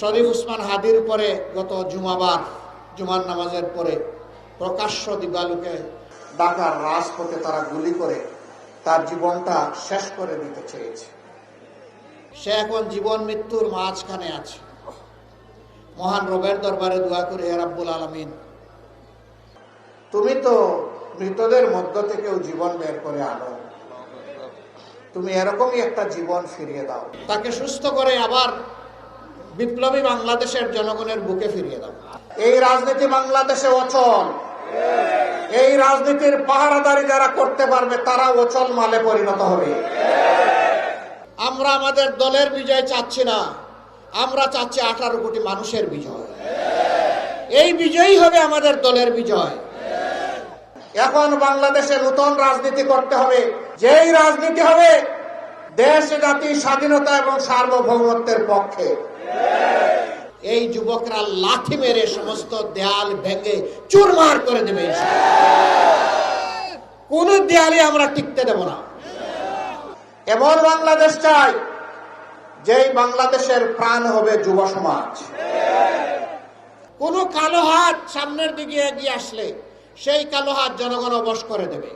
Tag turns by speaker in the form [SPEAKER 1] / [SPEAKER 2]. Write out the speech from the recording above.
[SPEAKER 1] শরীফ
[SPEAKER 2] উসমান হাদির পরে গত জুমাবার, জুমার নামাজের পরে প্রকাশ্য দিবালুকে ঢাকার রাজপথে তারা গুলি করে তার জীবনটা শেষ করে দিতে চেয়েছে। সে এখন জীবন মৃত্যুর মাঝখানে আছে। মহান রবের দরবারে দোয়া করে, হে রাব্বুল আলমিন। তুমি তো মৃতদের মধ্য থেকেও জীবন বের করে আনো। তুমি এরকমই একটা জীবন ফিরিয়ে দাও। তাকে সুস্থ করে আবার বিপ্লবী বাংলাদেশের জনগণের বুকে ফিরিয়ে দাও। এই রাজনীতি বাংলাদেশে অচল। এই রাজনীতির পাহারাদারি যারা করতে পারবে, তারা অচল মালে পরিণত হবে। আমরা আমাদের দলের বিজয় চাচ্ছি না। আমরা চাচ্ছি আঠারো কোটি মানুষের বিজয়। এই বিজয়ই হবে আমাদের দলের বিজয়। এখন বাংলাদেশে নতুন রাজনীতি করতে হবে। যেই রাজনীতি হবে দেশ, জাতি, স্বাধীনতা এবং সার্বভৌমত্বের পক্ষে। এই যুবকরা লাথি মেরে সমস্ত দেয়াল ভেঙে চুরমার করে দেবে কোন দেয়ালে আমরা টিকতে দেব না। এমন বাংলাদেশ চাই, যেই বাংলাদেশের প্রাণ হবে যুব সমাজ। কোন কালো হাত সামনের দিকে এগিয়ে আসলে সেই কালো হাত জনগণ অবশ করে দেবে।